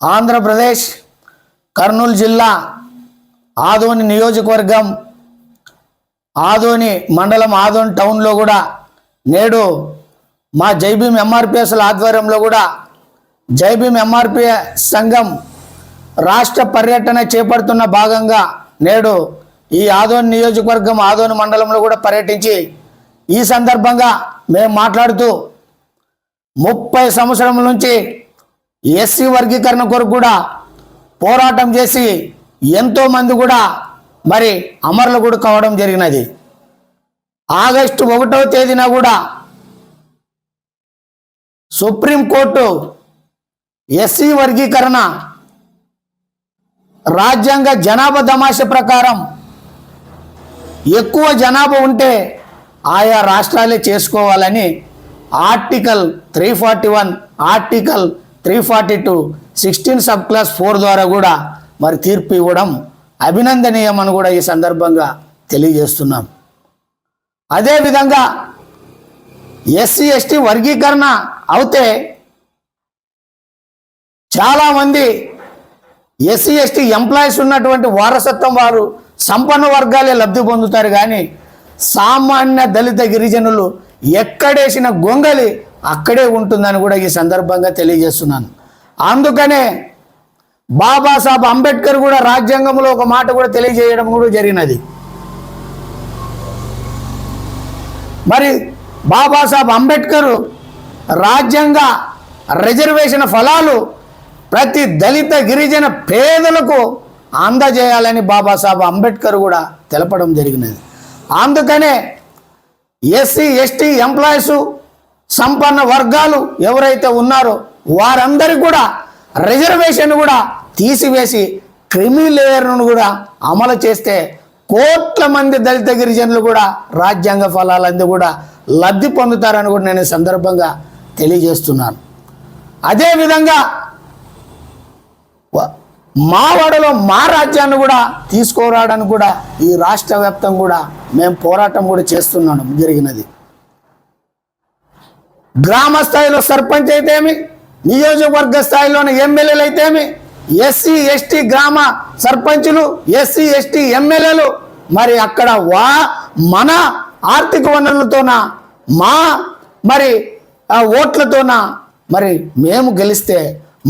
ఆంధ్రప్రదేశ్ కర్నూలు జిల్లా ఆదోని నియోజకవర్గం ఆదోని మండలం ఆదోని టౌన్లో కూడా నేడు మా జైభీం ఎంఆర్పిఎస్ల ఆధ్వర్యంలో కూడా జైభీం ఎంఆర్పి సంఘం రాష్ట్ర పర్యటన చేపడుతున్న భాగంగా నేడు ఈ ఆదోని నియోజకవర్గం ఆదోని మండలంలో కూడా పర్యటించి ఈ సందర్భంగా మేము మాట్లాడుతూ ముప్పై సంవత్సరం నుంచి ఎస్సీ వర్గీకరణ కొరకు కూడా పోరాటం చేసి ఎంతోమంది కూడా మరి అమరులు కూడా కావడం జరిగినది. ఆగస్టు ఒకటవ తేదీన కూడా సుప్రీంకోర్టు ఎస్సీ వర్గీకరణ రాజ్యాంగ జనాభా తమాష ప్రకారం ఎక్కువ జనాభా ఉంటే ఆయా రాష్ట్రాలే చేసుకోవాలని article three forty one article three forty two sixteen sub clause four ద్వారా కూడా మరి తీర్పు ఇవ్వడం అభినందనీయమని కూడా ఈ సందర్భంగా తెలియజేస్తున్నాం. అదేవిధంగా ఎస్సీ ఎస్టీ వర్గీకరణ అవుతే చాలామంది ఎస్సీ ఎస్టీ ఎంప్లాయీస్ ఉన్నటువంటి వారసత్వం వారు సంపన్న వర్గాలే లబ్ధి పొందుతారు కానీ సామాన్య దళిత గిరిజనులు ఎక్కడేసిన గొంగలి అక్కడే ఉంటుందని కూడా ఈ సందర్భంగా తెలియజేస్తున్నాను. అందుకనే బాబాసాహెబ్ అంబేద్కర్ కూడా రాజ్యాంగంలో ఒక మాట కూడా తెలియజేయడం కూడా జరిగినది. మరి బాబాసాహెబ్ అంబేద్కర్ రాజ్యాంగ రిజర్వేషన్ ఫలాలు ప్రతి దళిత గిరిజన పేదలకు అందజేయాలని బాబాసాహెబ్ అంబేద్కర్ కూడా తెలపడం జరిగినది. అందుకనే ఎస్సీ ఎస్టీ ఎంప్లాయీస్ సంపన్న వర్గాలు ఎవరైతే ఉన్నారో వారందరికీ కూడా రిజర్వేషన్ కూడా తీసివేసి క్రిమిలేయర్ను కూడా అమలు చేస్తే కోట్ల మంది దళిత గిరిజనులు కూడా రాజ్యాంగ ఫలాలందు కూడా లబ్ధి పొందుతారని కూడా నేను సందర్భంగా తెలియజేస్తున్నాను. అదేవిధంగా మావాడలో మా వాడలో మా రాజ్యాన్ని కూడా తీసుకురావడానికి కూడా ఈ రాష్ట్ర వ్యాప్తం కూడా మేము పోరాటం కూడా చేస్తున్నాను జరిగినది. గ్రామ స్థాయిలో సర్పంచ్ అయితేమి నియోజకవర్గ స్థాయిలోని ఎమ్మెల్యేలు అయితేమి ఎస్సీ ఎస్టీ గ్రామ సర్పంచులు ఎస్సీ ఎస్టీ ఎమ్మెల్యేలు మరి అక్కడ వా మన ఆర్థిక వనరులతోన మా మరి ఓట్లతోన మరి మేము గెలిస్తే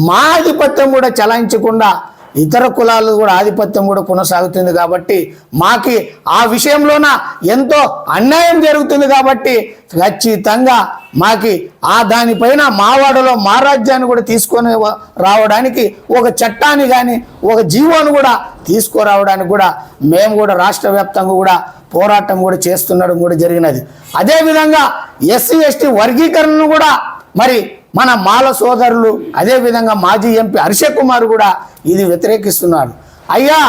మా ఆధిపత్యం కూడా చలాయించకుండా ఇతర కులాలు కూడా ఆధిపత్యం కూడా కొనసాగుతుంది కాబట్టి మాకి ఆ విషయంలోన ఎంతో అన్యాయం జరుగుతుంది కాబట్టి ఖచ్చితంగా మాకి ఆ దానిపైన మావాడలో మా రాజ్యాన్ని కూడా తీసుకొని రావడానికి ఒక చట్టాన్ని కానీ ఒక జీవోను కూడా తీసుకురావడానికి కూడా మేము కూడా రాష్ట్ర వ్యాప్తంగా కూడా పోరాటం కూడా చేస్తుండడం కూడా జరిగినది. అదేవిధంగా ఎస్సీ ఎస్టీ వర్గీకరణను కూడా మరి మన మాల సోదరులు అదేవిధంగా మాజీ ఎంపీ హర్ష కుమార్ కూడా ఇది వ్యతిరేకిస్తున్నారు అయ్యా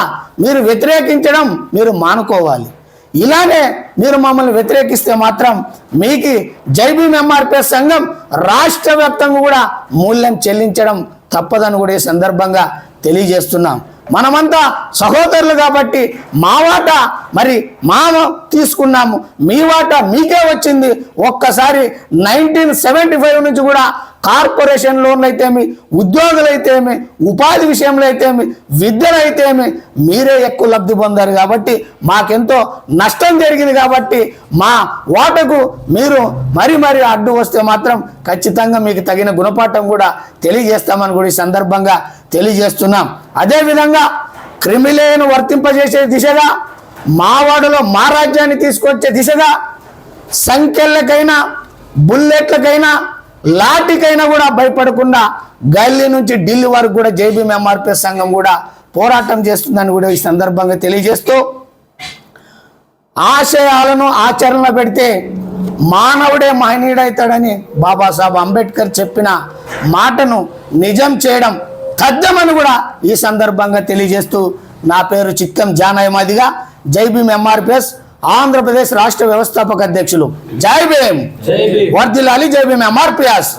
మీరు వ్యతిరేకించడం మీరు మానుకోవాలి. ఇలానే మీరు మమ్మల్ని వ్యతిరేకిస్తే మాత్రం మీకు జైబీం ఎంఆర్పిఎస్ సంఘం రాష్ట్ర వ్యాప్తంగా కూడా మూల్యం చెల్లించడం తప్పదని కూడా ఈ సందర్భంగా తెలియజేస్తున్నాం. మనమంతా సహోదరులు కాబట్టి మా వాట మరి మా తీసుకున్నాము. మీ వాట మీకే వచ్చింది. ఒక్కసారి నైన్టీన్ సెవెంటీ ఫైవ్ నుంచి కూడా కార్పొరేషన్ లోన్లు అయితేమి ఉపాధి విషయంలో అయితేమి విద్యలు అయితేమి మీరే ఎక్కువ లబ్ధి పొందారు కాబట్టి మాకెంతో నష్టం జరిగింది కాబట్టి మా ఓటకు మీరు మరి మరి అడ్డు వస్తే మాత్రం ఖచ్చితంగా మీకు తగిన గుణపాఠం కూడా తెలియజేస్తామని కూడా ఈ సందర్భంగా తెలియజేస్తున్నాం. అదేవిధంగా క్రిమిలేను వర్తింపజేసే దిశగా మా వాడలో మా రాజ్యాన్ని తీసుకొచ్చే దిశగా సంఖ్యలకైనా బుల్లెట్లకైనా లాఠీకైనా కూడా భయపడకుండా గల్లీ నుంచి ఢిల్లీ వరకు కూడా జేబీ ఎంఆర్పీ సంఘం కూడా పోరాటం చేస్తుందని కూడా ఈ సందర్భంగా తెలియజేస్తూ ఆశయాలను ఆచరణలో పెడితే మానవుడే మహనీయుడవుతాడని బాబాసాహెబ్ అంబేద్కర్ చెప్పిన మాటను నిజం చేయడం తథ్యమని కూడా ఈ సందర్భంగా తెలియజేస్తూ నా పేరు చిత్తం జానయ్య మాదిగా. జై భీమ్ ఎంఆర్పిఎస్ ఆంధ్రప్రదేశ్ రాష్ట్ర వ్యవస్థాపక అధ్యక్షులు. జై భీమ్. వర్ధిల్లాలి జై భీమ్. ఎంఆర్పిఎస్.